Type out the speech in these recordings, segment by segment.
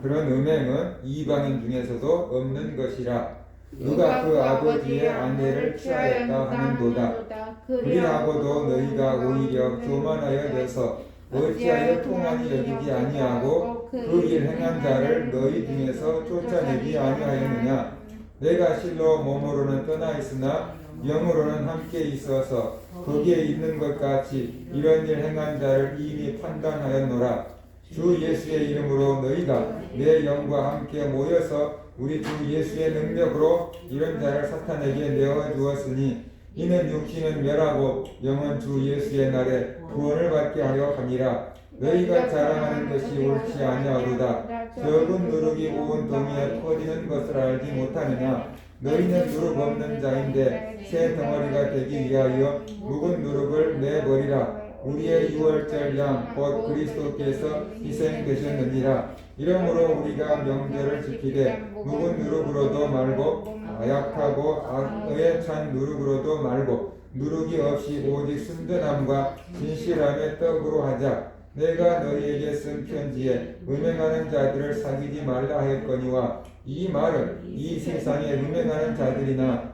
그런 음행은 이방인 중에서도 없는 것이라. 누가 그 아버지의 아내를 취하였다 하는도다. 그리하고도 너희가 오히려 교만하여 되서 어찌하여 통한이 여기지 아니하고 그 일 행한 자를 너희 중에서 쫓아내지 아니하였느냐? 내가 실로 몸으로는 떠나 있으나 영으로는 함께 있어서 거기에 있는 것 같이 이런 일 행한 자를 이미 판단하였노라 주 예수의 이름으로 너희가 내 영과 함께 모여서 우리 주 예수의 능력으로 이런 자를 사탄에게 내어 주었으니 이는 육신은 멸하고 영은 주 예수의 날에 구원을 받게 하려 함이라. 너희가 자랑하는 것이 옳지 아니하도다. 적은 누룩이 온 동이에 퍼지는 것을 알지 못하느냐? 너희는 누룩 없는 자인데 새 덩어리가 되기 위하여 묵은 누룩을 내버리라 우리의 유월절 양 곧 그리스도께서 희생되셨느니라. 이러므로 우리가 명절을 지키되 묵은 누룩으로도 말고 약하고 악에 찬 누룩으로도 말고 누룩이 없이 오직 순전함과 진실함의 떡으로 하자. 내가 너희에게 쓴 편지에 음행하는 자들을 사귀지 말라 하였거니와 이 말은 이 세상에 음행하는 자들이나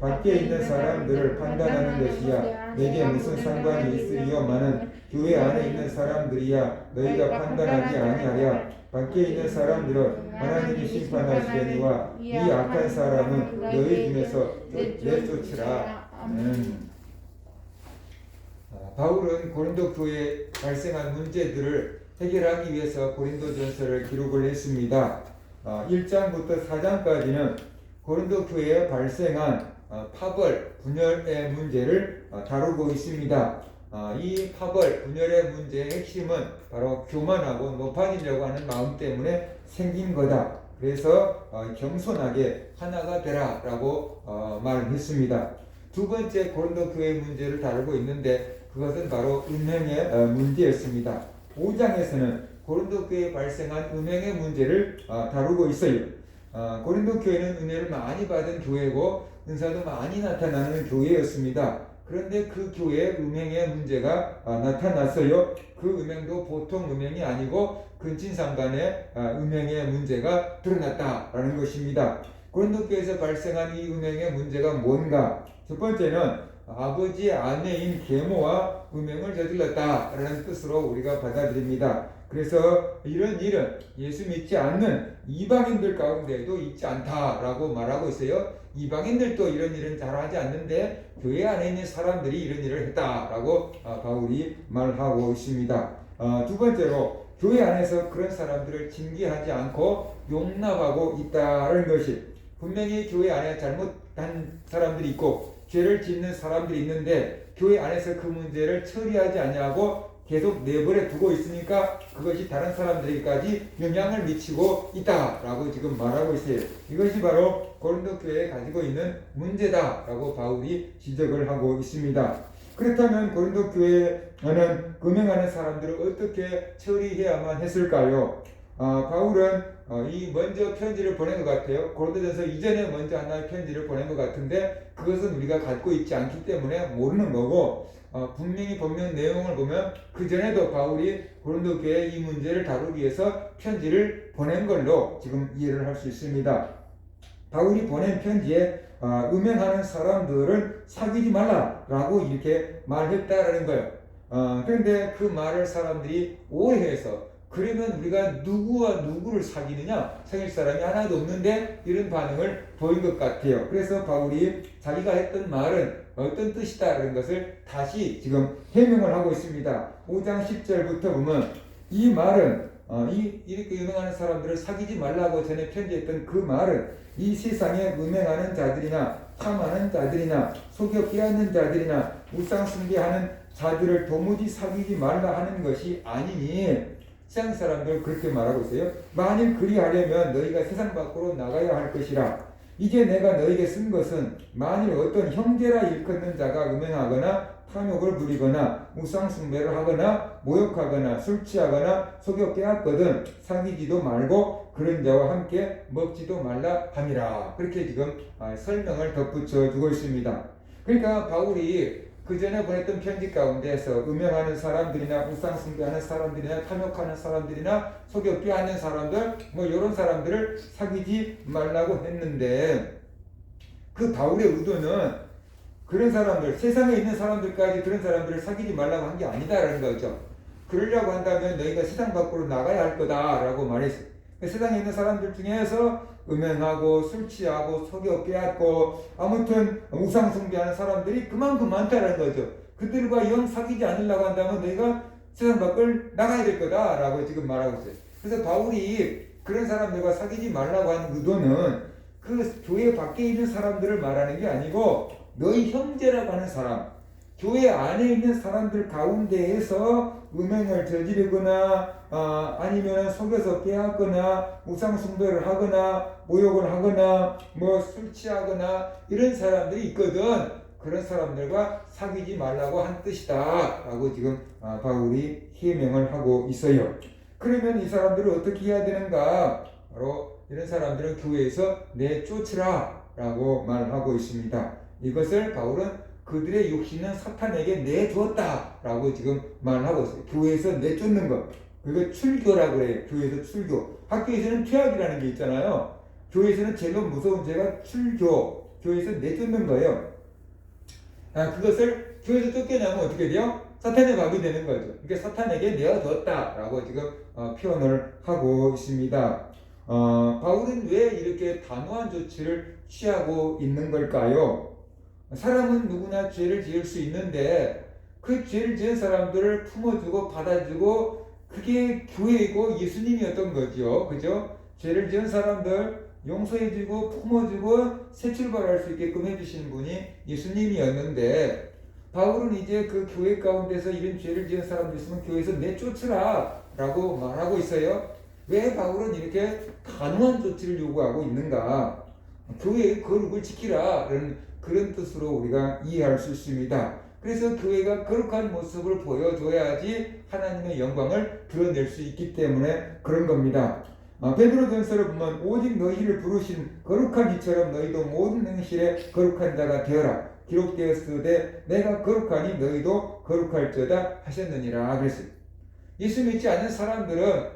밖에 있는 사람들을 판단하는 것이야. 내게 무슨 상관이 있으리요마는 교회 안에 있는 사람들이야. 너희가 판단하지 아니하랴. 밖에 있는 사람들은 하나님이 심판하시려니와 이 악한 사람은 너희 중에서 내쫓으라. 음. 아, 바울은 고린도 교회에 발생한 문제들을 해결하기 위해서 고린도전서를 기록을 했습니다. 아, 1장부터 4장까지는 고린도 교회에 발생한 어, 파벌, 분열의 문제를 어, 다루고 있습니다. 어, 이 파벌, 분열의 문제의 핵심은 바로 교만하고 높아지려고 하는 마음 때문에 생긴 거다. 그래서 어, 겸손하게 하나가 되라라고 어, 말을 했습니다. 두 번째 고린도 교회 문제를 다루고 있는데 그것은 바로 음행의 어, 문제였습니다. 5장에서는 고린도 교회에 발생한 음행의 문제를 어, 다루고 있어요. 어, 고린도 교회는 은혜를 많이 받은 교회고 은사도 많이 나타나는 교회였습니다. 그런데 그 교회에 음행의 문제가 아, 나타났어요. 그 음행도 보통 음행이 아니고 근친상간의 아, 음행의 문제가 드러났다라는 것입니다. 고린도 교회에서 발생한 이 음행의 문제가 뭔가? 첫 번째는 아버지의 아내인 계모와 음행을 저질렀다라는 뜻으로 우리가 받아들입니다. 그래서 이런 일은 예수 믿지 않는 이방인들 가운데도 있지 않다라고 말하고 있어요. 이방인들도 이런 일은 잘 하지 않는데 교회 안에 있는 사람들이 이런 일을 했다라고 아, 바울이 말하고 있습니다. 아, 두 번째로 교회 안에서 그런 사람들을 징계하지 않고 용납하고 있다는 것이 분명히 교회 안에 잘못한 사람들이 있고 죄를 짓는 사람들이 있는데 교회 안에서 그 문제를 처리하지 않냐고 계속 내버려 두고 있으니까 그것이 다른 사람들에게까지 영향을 미치고 있다라고 지금 말하고 있어요. 이것이 바로 고린도 교회에 가지고 있는 문제다라고 바울이 지적을 하고 있습니다. 그렇다면 고린도 교회는 금행하는 사람들을 어떻게 처리해야만 했을까요? 아, 바울은 어, 이 먼저 편지를 보낸 것 같아요. 고린도전서 이전에 먼저 하나의 편지를 보낸 것 같은데 그것은 우리가 갖고 있지 않기 때문에 모르는 거고 어, 분명히 본문 내용을 보면 그 전에도 바울이 고린도 교회 이 문제를 다루기 위해서 편지를 보낸 걸로 지금 이해를 할 수 있습니다. 바울이 보낸 편지에 어, 음행하는 사람들을 사귀지 말라라고 이렇게 말했다라는 거예요. 어, 그런데 그 말을 사람들이 오해해서 그러면 우리가 누구와 누구를 사귀느냐? 사귈 사람이 하나도 없는데 이런 반응을 보인 것 같아요. 그래서 바울이 자기가 했던 말은 어떤 뜻이다라는 것을 다시 지금 해명을 하고 있습니다. 5장 10절부터 보면 이 말은 어, 이 이렇게 음행하는 사람들을 사귀지 말라고 전에 편지했던 그 말은 이 세상에 음행하는 자들이나 탐하는 자들이나 속여 빼앗는 자들이나 우상 숭배하는 자들을 도무지 사귀지 말라 하는 것이 아니니 세상 사람들 그렇게 말하고 있어요. 만일 그리하려면 너희가 세상 밖으로 나가야 할 것이라. 이제 내가 너에게 쓴 것은 만일 어떤 형제라 일컫는 자가 음행하거나 탐욕을 부리거나 우상 숭배를 하거나 모욕하거나 술 취하거나 속여 깨었거든 사귀지도 말고 그런 자와 함께 먹지도 말라 함이라 그렇게 지금 아, 설명을 덧붙여 주고 있습니다. 그러니까 바울이 그 전에 보냈던 편지 가운데서 음행하는 사람들이나 우상 숭배하는 사람들이나 탐욕하는 사람들이나 속여 빼앗는 사람들 뭐 이런 사람들을 사귀지 말라고 했는데 그 바울의 의도는 그런 사람들 세상에 있는 사람들까지 그런 사람들을 사귀지 말라고 한 게 아니다라는 거죠. 그러려고 한다면 너희가 세상 밖으로 나가야 할 거다라고 말했어요. 세상에 있는 사람들 중에서 음행하고 술 취하고 속여 빼앗고 아무튼 우상 숭배하는 사람들이 그만큼 많다는 거죠. 그들과 영 사귀지 않으려고 한다면 너희가 세상 밖을 나가야 될 거다라고 지금 말하고 있어요. 그래서 바울이 그런 사람들과 사귀지 말라고 하는 의도는 그 교회 밖에 있는 사람들을 말하는 게 아니고 너희 형제라고 하는 사람, 교회 안에 있는 사람들 가운데에서 음행을 저지르거나 아, 아니면 속여서 빼앗거나 우상 숭배를 하거나 모욕을 하거나 뭐 술 취하거나 이런 사람들이 있거든. 그런 사람들과 사귀지 말라고 한 뜻이다 라고 지금 아, 바울이 해명을 하고 있어요. 그러면 이 사람들을 어떻게 해야 되는가? 바로 이런 사람들은 교회에서 내쫓으라 라고 말하고 있습니다. 이것을 바울은 그들의 육신은 사탄에게 내주었다라고 지금 말하고 있어요. 교회에서 내쫓는 것. 그거 출교라고 그래요. 교회에서 출교. 학교에서는 퇴학이라는 게 있잖아요. 교회에서는 제일 무서운 죄가 출교. 교회에서 내쫓는 거예요. 아, 그것을 교회에서 쫓겨나면 어떻게 돼요? 사탄의 밥이 되는 거죠. 그러니까 사탄에게 내어줬다라고 지금 어, 표현을 하고 있습니다. 어, 바울은 왜 이렇게 단호한 조치를 취하고 있는 걸까요? 사람은 누구나 죄를 지을 수 있는데 그 죄를 지은 사람들을 품어주고 받아주고 그게 교회이고 예수님이었던 거죠. 그죠? 죄를 지은 사람들 용서해주고 품어주고 새 출발할 수 있게끔 해주신 분이 예수님이었는데 바울은 이제 그 교회 가운데서 이런 죄를 지은 사람들 있으면 교회에서 내쫓으라 라고 말하고 있어요. 왜 바울은 이렇게 단호한 조치를 요구하고 있는가? 교회의 거룩을 지키라. 이런 그런 뜻으로 우리가 이해할 수 있습니다. 그래서 교회가 거룩한 모습을 보여줘야지 하나님의 영광을 드러낼 수 있기 때문에 그런 겁니다. 아, 베드로 전서를 보면 오직 너희를 부르신 거룩한 이처럼 너희도 모든 행실에 거룩한 자가 되어라. 기록되었으되 내가 거룩하니 너희도 거룩할지어다 하셨느니라 그랬어요. 예수 믿지 않는 사람들은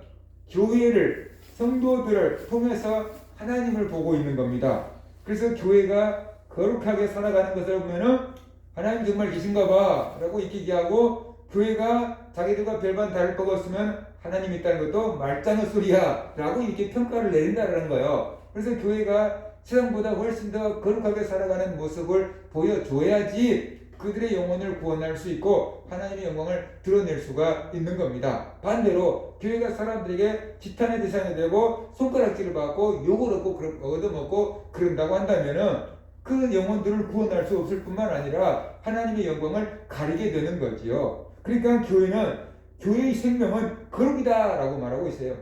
교회를 성도들을 통해서 하나님을 보고 있는 겁니다. 그래서 교회가 거룩하게 살아가는 것을 보면은 하나님 정말 계신가 봐 라고 얘기하고 교회가 자기들과 별반 다를 거 없으면 하나님 있다는 것도 말짱의 소리야 라고 이렇게 평가를 내린다는 거예요. 그래서 교회가 세상보다 훨씬 더 거룩하게 살아가는 모습을 보여줘야지 그들의 영혼을 구원할 수 있고 하나님의 영광을 드러낼 수가 있는 겁니다. 반대로 교회가 사람들에게 지탄의 대상이 되고 손가락질을 받고 욕을 얻고 얻어먹고 그런다고 한다면은 그 영혼들을 구원할 수 없을 뿐만 아니라 하나님의 영광을 가리게 되는 거지요. 그러니까 교회는 교회의 생명은 거룩이다라고 말하고 있어요.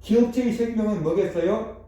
기업체의 생명은 뭐겠어요?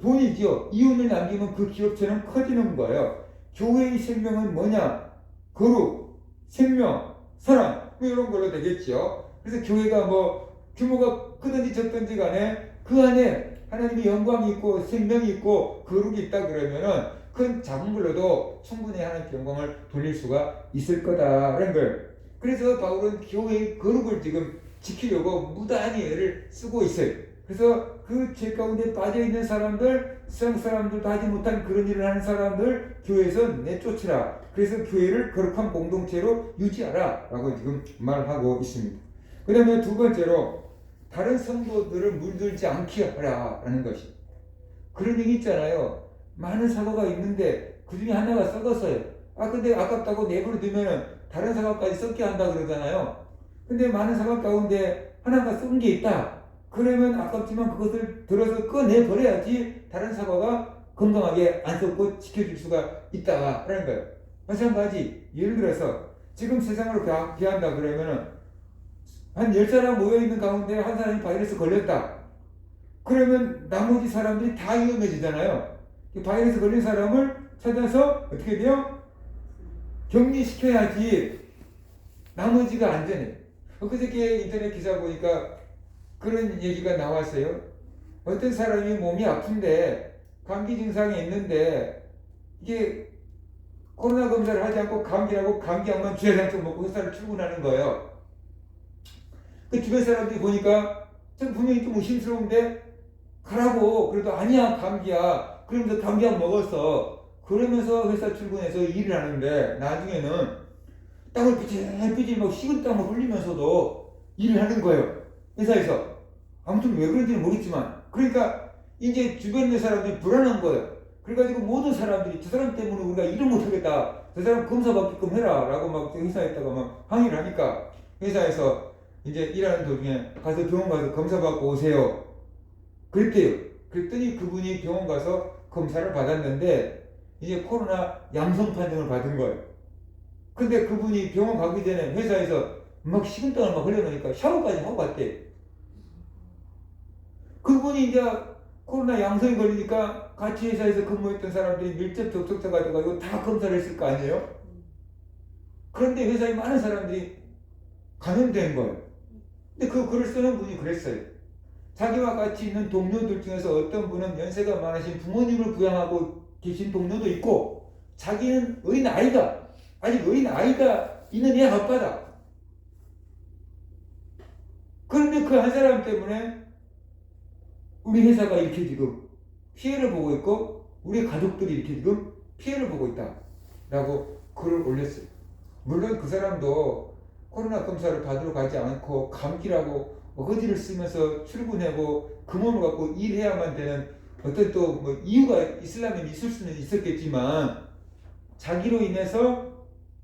돈이지요. 이윤을 남기면 그 기업체는 커지는 거예요. 교회의 생명은 뭐냐? 거룩, 생명, 사랑 뭐 이런 걸로 되겠죠. 그래서 교회가 뭐 규모가 크든지 적든지 간에 그 안에 하나님의 영광이 있고 생명이 있고 거룩이 있다 그러면은 큰 작은 걸로도 충분히 하나님께 영광을 돌릴 수가 있을 거다라는 거예요. 그래서 바울은 교회의 거룩을 지금 지키려고 무단히 애를 쓰고 있어요. 그래서 그 죄 가운데 빠져 있는 사람들, 세상 사람들도 하지 못한 그런 일을 하는 사람들 교회에서 내쫓으라. 그래서 교회를 거룩한 공동체로 유지하라라고 지금 말하고 있습니다. 그다음에 두 번째로 다른 성도들을 물들지 않게 하라라는 것이. 그런 얘기 있잖아요. 많은 사과가 있는데 그 중에 하나가 썩었어요. 아 근데 아깝다고 내버려 두면은 다른 사과까지 썩게 한다 그러잖아요. 근데 많은 사과 가운데 하나가 썩은 게 있다. 그러면 아깝지만 그것을 들어서 꺼내 버려야지 다른 사과가 건강하게 안 썩고 지켜줄 수가 있다라는 거예요. 마찬가지 예를 들어서 지금 세상으로 비한다 그러면은 한 10사람 모여있는 가운데 한 사람이 바이러스 걸렸다. 그러면 나머지 사람들이 다 위험해지잖아요. 이 바이러스 걸린 사람을 찾아서 어떻게 돼요? 격리시켜야지 나머지가 안전해. 엊그저께 인터넷 기사 보니까 그런 얘기가 나왔어요. 어떤 사람이 몸이 아픈데 감기 증상이 있는데 이게 코로나 검사를 하지 않고 감기라고 감기약만 주야장처럼 먹고 회사를 출근하는 거예요. 그 주변 사람들이 보니까 좀 분명히 좀 의심스러운데 가라고 그래도 아니야 감기야. 그러면서 감기약 먹었어. 그러면서 회사 출근해서 일을 하는데 나중에는 땀을 삐질삐질 막 식은 땀을 흘리면서도 일을 하는 거예요 회사에서. 아무튼 왜 그런지는 모르겠지만. 그러니까 이제 주변의 사람들이 불안한 거예요. 그래가지고 모든 사람들이 저 사람 때문에 우리가 일을 못하겠다. 저 사람 검사 받게끔 해라. 라고 막 회사에다가 막 항의를 하니까 회사에서 이제 일하는 도중에 가서 병원 가서 검사 받고 오세요 그랬대요 그랬더니 그분이 병원 가서 검사를 받았는데 이제 코로나 양성 판정을 받은 거예요 근데 그분이 병원 가기 전에 회사에서 막 식은땀을 막 흘려놓으니까 샤워까지 하고 갔대 그분이 이제 코로나 양성이 걸리니까 같이 회사에서 근무했던 사람들이 밀접 접촉자가 돼가지고 다 검사를 했을 거 아니에요? 그런데 회사에 많은 사람들이 감염된 거예요. 근데 그 글을 쓰는 분이 그랬어요. 자기와 같이 있는 동료들 중에서 어떤 분은 연세가 많으신 부모님을 부양하고 계신 동료도 있고 자기는 어린 아이다. 아직 어린 아이가 있는 애 아빠다. 그런데 그 한 사람 때문에 우리 회사가 이렇게 지금 피해를 보고 있고 우리 가족들이 이렇게 지금 피해를 보고 있다. 라고 글을 올렸어요. 물론 그 사람도 코로나 검사를 받으러 가지 않고 감기라고 어거지를 쓰면서 출근하고 그 몸을 갖고 일해야만 되는 어떤 또 뭐 이유가 있으려면 있을 수는 있었겠지만 자기로 인해서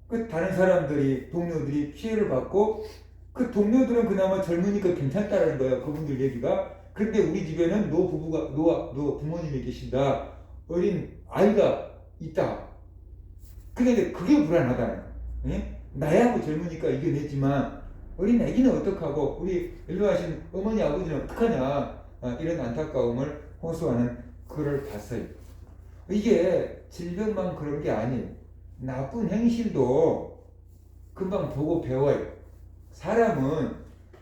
그 다른 사람들이 동료들이 피해를 받고 그 동료들은 그나마 젊으니까 괜찮다라는 거예요. 그분들 얘기가. 그런데 우리 집에는 노 부부가 노, 노 부모님이 계신다. 어린 아이가 있다. 근데 그게 불안하다는 거예요. 예? 나야 뭐 젊으니까 이겨내지만 어린 아기는 어떡하고 우리 일로하신 어머니 아버지는 어떡하냐 아, 이런 안타까움을 호소하는 글을 봤어요. 이게 질병만 그런 게 아니에요. 나쁜 행실도 금방 보고 배워요. 사람은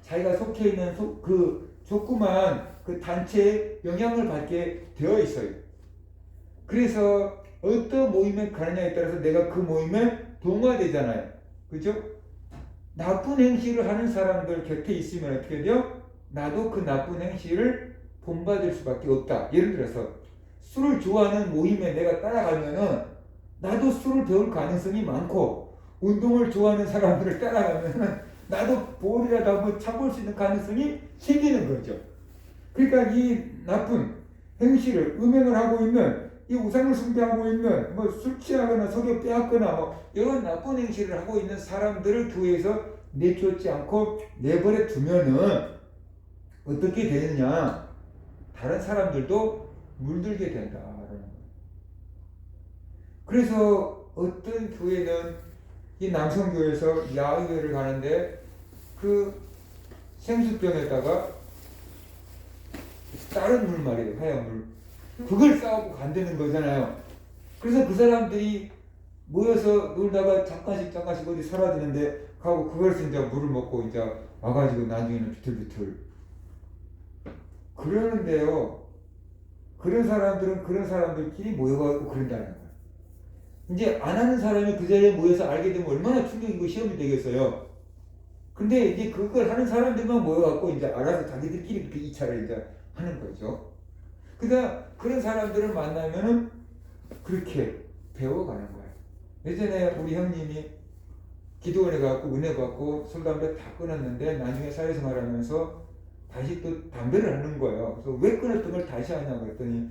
자기가 속해 있는 소, 그 조그만 그 단체에 영향을 받게 되어 있어요. 그래서 어떤 모임에 가느냐에 따라서 내가 그 모임에 동화되잖아요. 그죠? 나쁜 행실을 하는 사람들 곁에 있으면 어떻게 돼요? 나도 그 나쁜 행실을 본받을 수밖에 없다. 예를 들어서 술을 좋아하는 모임에 내가 따라가면은 나도 술을 배울 가능성이 많고 운동을 좋아하는 사람들을 따라가면은 나도 볼이라도 한번 차볼 수 있는 가능성이 생기는 거죠. 그러니까 이 나쁜 행실을 음행을 하고 있는 이 우상을 숭배하고 있는 뭐 술 취하거나 속여 빼앗거나 뭐 이런 나쁜 행실을 하고 있는 사람들을 교회에서 내쫓지 않고 내버려 두면은 어떻게 되느냐? 다른 사람들도 물들게 거예요. 그래서 어떤 교회는 이 남성교회에서 야외를 가는데 그 생수병에다가 다른 물 말이에요. 하얀 물 그걸 싸우고 간다는 거잖아요. 그래서 그 사람들이 모여서 놀다가 잠깐씩 잠깐씩 어디 사라지는데 가고 그걸서 이제 물을 먹고 이제 와가지고 나중에는 비틀비틀 그러는데요. 그런 사람들은 그런 사람들끼리 모여가지고 그런다는 거예요. 이제 안 하는 사람이 그 자리에 모여서 알게 되면 얼마나 충격이고 시험이 되겠어요. 근데 이제 그걸 하는 사람들만 모여갖고 이제 알아서 자기들끼리 그 2차를 이제 하는 거죠. 그러니까 그런 사람들을 만나면은 그렇게 배워가는 거예요. 예전에 우리 형님이 기도원에 가고 은혜 받고 술 담배 다 끊었는데 나중에 사회생활 하면서 다시 또 담배를 하는 거예요. 그래서 왜 끊었던 걸 다시 하냐고 했더니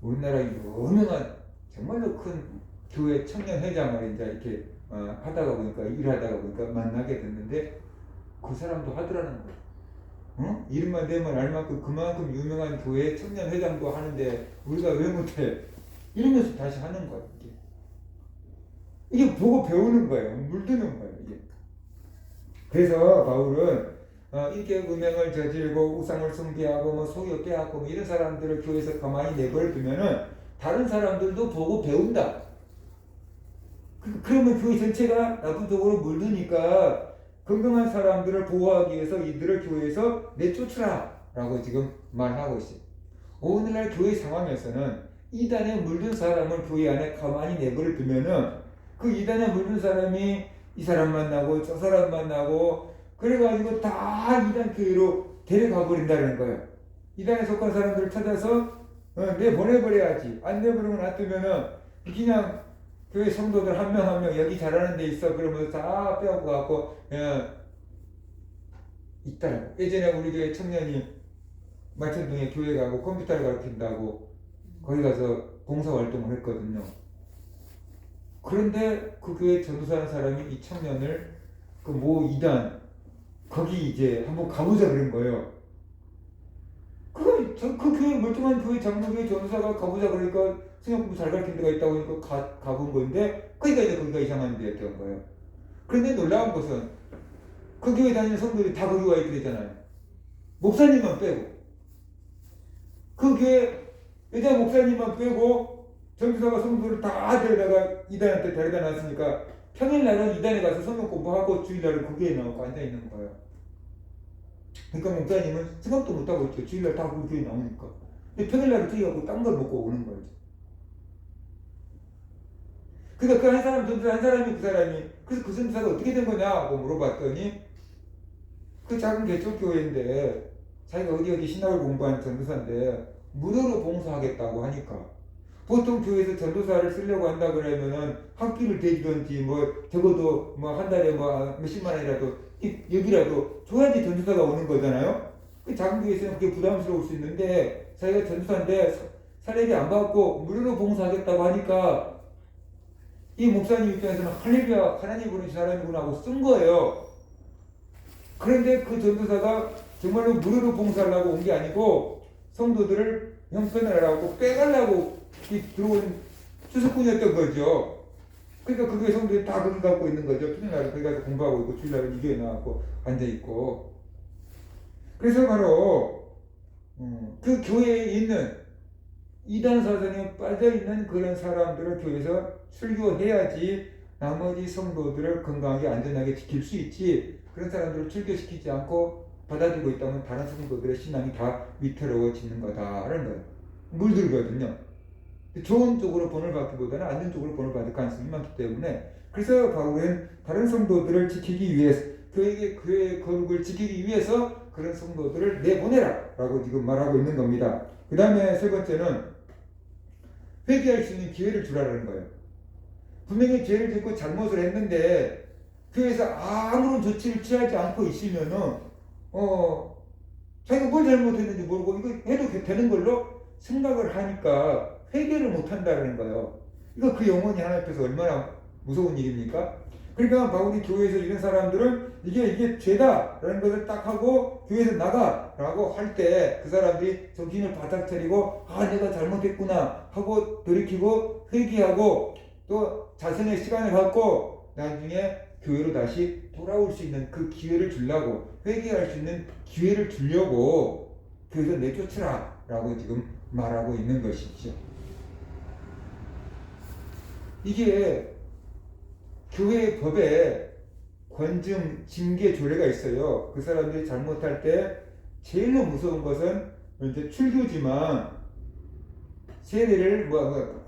우리나라 유명한 정말로 큰 교회 청년 회장을 이제 이렇게 어, 하다가 보니까 일하다가 보니까 만나게 됐는데 그 사람도 하더라는 거예요. 어? 이름만 대면 알만큼 그만큼 유명한 교회 청년 회장도 하는데 우리가 왜 못해? 이러면서 다시 하는 거예요. 이게. 이게 보고 배우는 거예요. 물드는 거예요. 이게. 그래서 바울은 어, 인격 음행을 저지르고 우상을 숭배하고 뭐 속여 빼앗고 뭐 이런 사람들을 교회에서 가만히 내버려두면은 다른 사람들도 보고 배운다. 그, 그러면 교회 전체가 나쁜 쪽으로 물드니까 건강한 사람들을 보호하기 위해서 이들을 교회에서 내쫓으라 라고 지금 말하고 있어요. 오늘날 교회 상황에서는 이단에 물든 사람을 교회 안에 가만히 내버려 두면은 그 이단에 물든 사람이 이 사람 만나고 저 사람 만나고 그래가지고 다 이단 교회로 데려가 버린다는 거예요. 이단에 속한 사람들을 찾아서 어, 내보내버려야지. 안 내보내고 놔두면은 그냥 교회 성도들 한 명 한 명 여기 잘하는 데 있어 그러면서 다 빼앗고 갖고 어, 있다라고. 예전에 우리 교회 청년이 마천동에 교회 가고 컴퓨터를 가르친다고 거기 가서 봉사 활동을 했거든요. 그런데 그 교회 전도사하는 사람이 이 청년을 그 모 이단 거기 이제 한번 가보자 그런 거예요. 그, 저, 그 교회, 멀쩡한 교회, 장로교회 전도사가 가보자 그러니까 공부 잘 가르친 데가 있다고 하니까 가, 가본 건데, 그러니까 이제 거기가 이상한 데였던 거예요. 그런데 놀라운 것은, 그 교회 다니는 성도들이 다 거기 와 있게 되잖아요. 목사님만 빼고. 그 교회, 여자 목사님만 빼고, 전도사가 성도를 다 데려다가 이단한테 데려다 놨으니까, 평일날은 이단에 가서 성경 공부하고 주일날은 그 교회에 나오고 앉아 있는 거예요. 그러니까 목사님은 생각도 못하고 있죠. 주일날 다그 교회 나오니까. 근데 평일날은 뛰어가고 딴 걸 먹고 오는 거죠. 그러니까 그 한 사람 전도사 한 사람이 그 사람이 그래서 그 전도사가 어떻게 된 거냐고 물어봤더니 그 작은 개척교회인데 자기가 어디 어디 신학을 공부한 전도사인데 무료로 봉사하겠다고 하니까 보통 교회에서 전도사를 쓰려고 한다 그러면은 학비를 대주든지 뭐 적어도 뭐 한 달에 뭐 몇십만 원이라도 이- 여기라도 줘야지 전도사가 오는 거잖아요. 그 작은 교회에서는 그게 부담스러울 수 있는데 자기가 전도사인데 사- 사례비 안 받고 무료로 봉사하겠다고 하니까 이 목사님 입장에서는 할렐루야 하나님 보내신 사람이구나 하고 쓴 거예요. 그런데 그 전도사가 정말로 무료로 봉사하려고 온 게 아니고 성도들을 형편을 하라고 빼가려고 이 들어온 추석꾼이었던 거죠. 그러니까 그 교회 성도들이 다 그걸 갖고 있는 거죠. 주일날 거기 가서 공부하고 있고 주일날은 이 교회 나왔고 앉아 있고. 그래서 바로 음, 그 교회에 있는 이단 사상에 빠져 있는 그런 사람들을 교회에서 출교해야지 나머지 성도들을 건강하게 안전하게 지킬 수 있지. 그런 사람들을 출교시키지 않고 받아들이고 있다면 다른 성도들의 신앙이 다 위태로워지는 거다라는 거예요. 물들거든요. 좋은 쪽으로 본을 받기보다는 안 좋은 쪽으로 본을 받을 가능성이 많기 때문에 그래서 바울은 다른 성도들을 지키기 위해서 교회의 교회의 거룩을 지키기 위해서 그런 성도들을 내보내라라고 지금 말하고 있는 겁니다. 그 다음에 세 번째는 회개할 수 있는 기회를 주라는 거예요. 분명히 죄를 짓고 잘못을 했는데 교회에서 아무런 조치를 취하지 않고 있으면은 어 자기가 뭘 잘못했는지 모르고 이거 해도 되는 걸로 생각을 하니까 회개를 못 한다는 거예요. 이거 그 영혼이 하나님 앞에서 얼마나 무서운 일입니까? 그러니까 바울이 교회에서 이런 사람들은 이게 이게 죄다라는 것을 딱 하고 교회에서 나가라고 할 때 그 사람들이 정신을 바짝 차리고 아 내가 잘못했구나 하고 돌이키고 회개하고 또 자신의 시간을 갖고 나중에 교회로 다시 돌아올 수 있는 그 기회를 주려고 회개할 수 있는 기회를 주려고 교회에서 내쫓으라 라고 지금 말하고 있는 것이죠. 이게 교회 법에 권증 징계 조례가 있어요. 그 사람들이 잘못할 때 제일로 무서운 것은 이제 출교지만 세례를 뭐, 뭐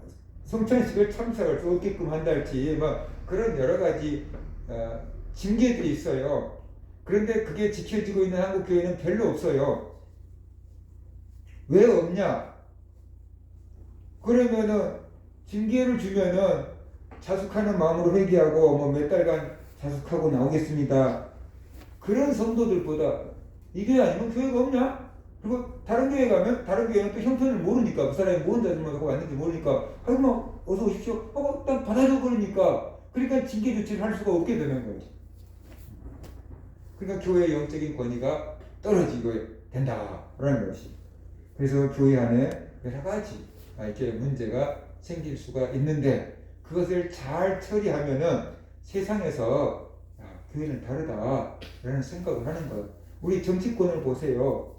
성찬식을 참석할 수 없게끔 한달지 뭐 그런 여러 가지 어, 징계들이 있어요. 그런데 그게 지켜지고 있는 한국 교회는 별로 없어요. 왜 없냐? 그러면은 징계를 주면은 자숙하는 마음으로 회개하고 뭐 몇 달간 자숙하고 나오겠습니다. 그런 성도들보다 이 교회 아니면 교회가 없냐? 그리고 다른 교회 가면 다른 교회는 또 형편을 모르니까 그 사람이 뭔 자질만 갖고 왔는지 모르니까 아이고 뭐 어서 오십시오 하고 딱 받아줘 버리니까 그러니까 징계 조치를 할 수가 없게 되는 거지. 그러니까 교회의 영적인 권위가 떨어지고 된다라는 것이. 그래서 교회 안에 여러 가지 이렇게 문제가 생길 수가 있는데 그것을 잘 처리하면은 세상에서 아, 교회는 다르다라는 생각을 하는 거예요. 우리 정치권을 보세요.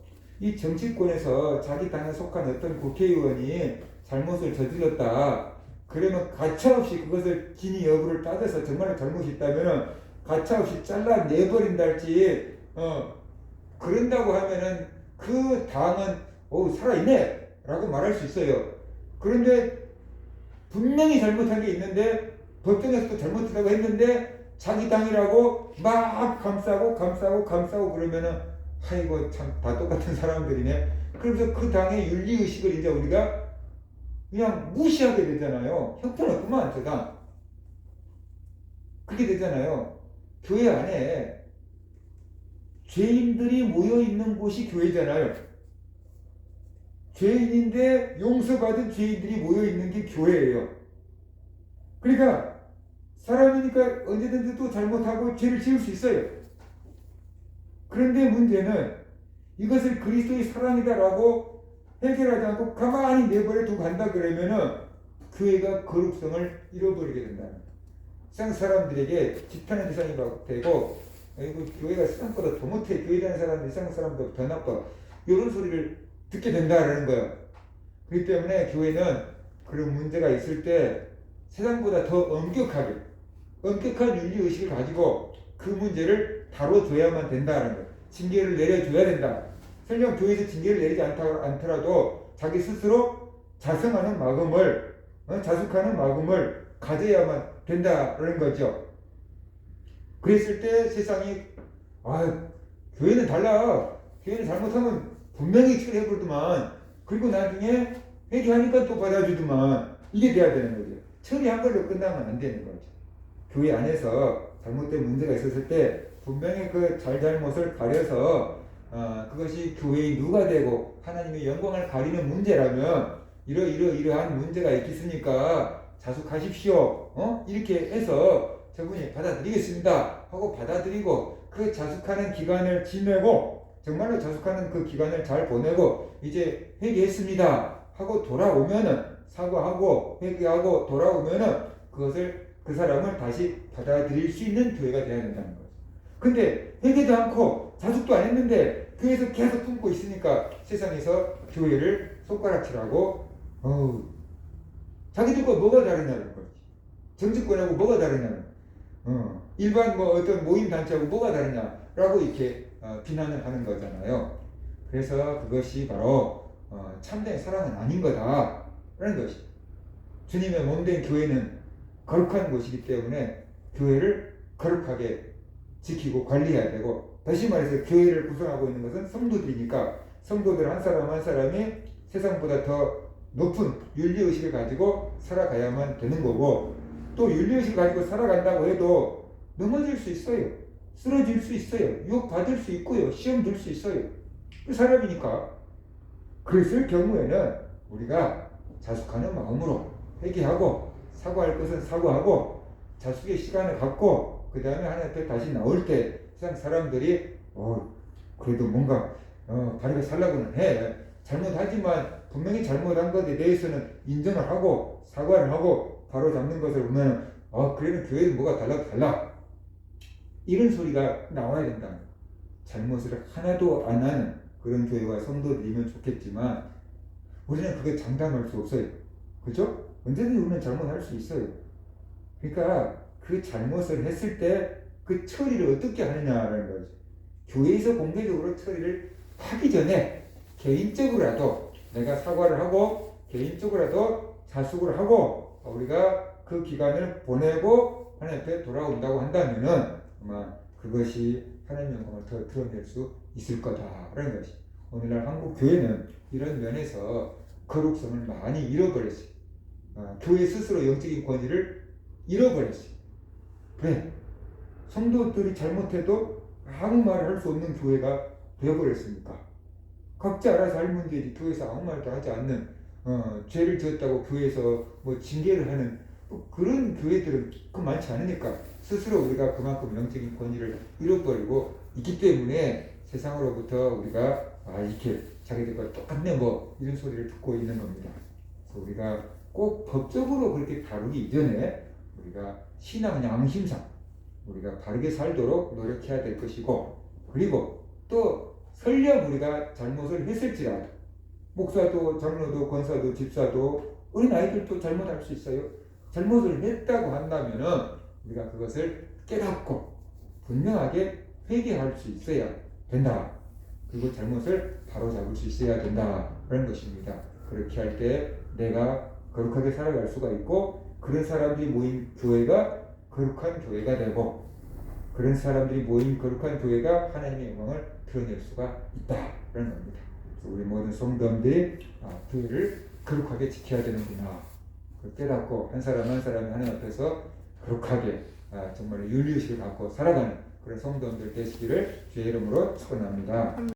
이 정치권에서 자기 당에 속한 어떤 국회의원이 잘못을 저질렀다. 그러면 가차없이 그것을 진위 여부를 따져서 정말 잘못이 있다면은 가차없이 잘라 내버린다 할지 어 그런다고 하면은 그 당은 오 살아있네 라고 말할 수 있어요. 그런데 분명히 잘못한 게 있는데 법정에서도 잘못했다고 했는데 자기 당이라고 막 감싸고 감싸고 감싸고 그러면은 아이고 참 다 똑같은 사람들이네. 그래서 그 당의 윤리 의식을 이제 우리가 그냥 무시하게 되잖아요. 형편없구만 저 당. 그게 되잖아요. 교회 안에 죄인들이 모여 있는 곳이 교회잖아요. 죄인인데 용서받은 죄인들이 모여 있는 게 교회예요. 그러니까 사람이니까 언제든지 또 잘못하고 죄를 지을 수 있어요. 그런데 문제는 이것을 그리스도의 사랑이다라고 해결하지 않고 가만히 내버려 두고 간다 그러면은 교회가 거룩성을 잃어버리게 된다. 세상 사람들에게 지탄의 대상이 되고 아이고 교회가 세상보다 더 못해 교회 다니는 사람들이 세상 사람보다 더 나빠 이런 소리를 듣게 된다라는 거예요. 그렇기 때문에 교회는 그런 문제가 있을 때 세상보다 더 엄격하게 엄격한 윤리 의식을 가지고 그 문제를 다뤄줘야만 된다는 거예요. 징계를 내려줘야 된다. 설령 교회에서 징계를 내리지 않다, 않더라도 자기 스스로 자성하는 마음을 어? 자숙하는 마음을 가져야만 된다는 거죠. 그랬을 때 세상이 아 교회는 달라. 교회는 잘못하면 분명히 처리해버리더만 그리고 나중에 회개하니까 또 받아주더만 이게 돼야 되는 거죠. 처리한 걸로 끝나면 안 되는 거죠. 교회 안에서 잘못된 문제가 있었을 때 분명히 그 잘잘못을 가려서 어, 그것이 교회의 누가 되고 하나님의 영광을 가리는 문제라면 이러 이러 이러한 문제가 있겠으니까 자숙하십시오. 어? 이렇게 해서 저분이 받아들이겠습니다 하고 받아들이고 그 자숙하는 기간을 지내고 정말로 자숙하는 그 기간을 잘 보내고 이제 회개했습니다 하고 돌아오면은 사과하고 회개하고 돌아오면은 그것을 그 사람을 다시 받아들일 수 있는 교회가 되어야 된다는 거죠. 근데 회개도 않고 자숙도 안 했는데 교회에서 계속 품고 있으니까 세상에서 교회를 손가락질하고 어우 자기들과 뭐가 다르냐는 거지. 정치권하고 뭐가 다르냐는 어, 일반 뭐 어떤 모임 단체하고 뭐가 다르냐라고 이렇게 어, 비난을 하는 거잖아요. 그래서 그것이 바로 어, 참된 사랑은 아닌 거다라는 것이. 주님의 몸된 교회는 거룩한 곳이기 때문에 교회를 거룩하게 지키고 관리해야 되고 다시 말해서 교회를 구성하고 있는 것은 성도들이니까 성도들 한 사람 한 사람이 세상보다 더 높은 윤리의식을 가지고 살아가야만 되는 거고 또 윤리의식을 가지고 살아간다고 해도 넘어질 수 있어요. 쓰러질 수 있어요. 유혹 받을 수 있고요. 시험 들 수 있어요. 그 사람이니까. 그랬을 경우에는 우리가 자숙하는 마음으로 회개하고 사과할 것은 사과하고 자숙의 시간을 갖고 그 다음에 하나님 앞에 다시 나올 때 세상 사람들이 어 그래도 뭔가 어 바르게 살라고는 해 잘못하지만 분명히 잘못한 것에 대해서는 인정을 하고 사과를 하고 바로 잡는 것을 보면 어 그래는 교회는 뭐가 달라 달라 이런 소리가 나와야 된다. 잘못을 하나도 안 하는 그런 교회와 성도들이면 좋겠지만 우리는 그게 장담할 수 없어요. 그죠? 언제든지 우리는 잘못할 수 있어요. 그러니까 그 잘못을 했을 때 그 처리를 어떻게 하느냐라는 거죠. 교회에서 공개적으로 처리를 하기 전에 개인적으로라도 내가 사과를 하고 개인적으로라도 자숙을 하고 우리가 그 기간을 보내고 하나님 앞에 돌아온다고 한다면은 아마 그것이 하나님 영광을 더 드러낼 수 있을 거다라는 것이 오늘날 한국 교회는 이런 면에서 거룩성을 많이 잃어버렸어요. 어, 교회 스스로 영적인 권위를 잃어버렸어요. 왜? 성도들이 잘못해도 아무 말을 할 수 없는 교회가 되어버렸으니까. 각자 알아서 할 문제지 교회에서 아무 말도 하지 않는 어, 죄를 지었다고 교회에서 뭐 징계를 하는 뭐 그런 교회들은 그 많지 않으니까 스스로 우리가 그만큼 영적인 권위를 잃어버리고 있기 때문에 세상으로부터 우리가 아 이렇게 자기들과 똑같네 뭐 이런 소리를 듣고 있는 겁니다. 그래서 우리가 꼭 법적으로 그렇게 다루기 이전에 우리가 신앙 양심상 우리가 바르게 살도록 노력해야 될 것이고 그리고 또 설령 우리가 잘못을 했을지라도 목사도 장로도 권사도 집사도 어린 아이들도 잘못할 수 있어요. 잘못을 했다고 한다면은 우리가 그것을 깨닫고 분명하게 회개할 수 있어야 된다. 그리고 잘못을 바로잡을 수 있어야 된다. 그런 것입니다. 그렇게 할 때 내가 거룩하게 살아갈 수가 있고 그런 사람들이 모인 교회가 거룩한 교회가 되고 그런 사람들이 모인 거룩한 교회가 하나님의 영광을 드러낼 수가 있다. 그런 겁니다. 우리 모든 성도들이 아, 교회를 거룩하게 지켜야 되는구나. 깨닫고 한 사람 한 사람이 하나님 앞에서 거룩하게 아, 정말 윤리의식을 갖고 살아가는 그런 성도들 되시기를 주의 이름으로 축원합니다.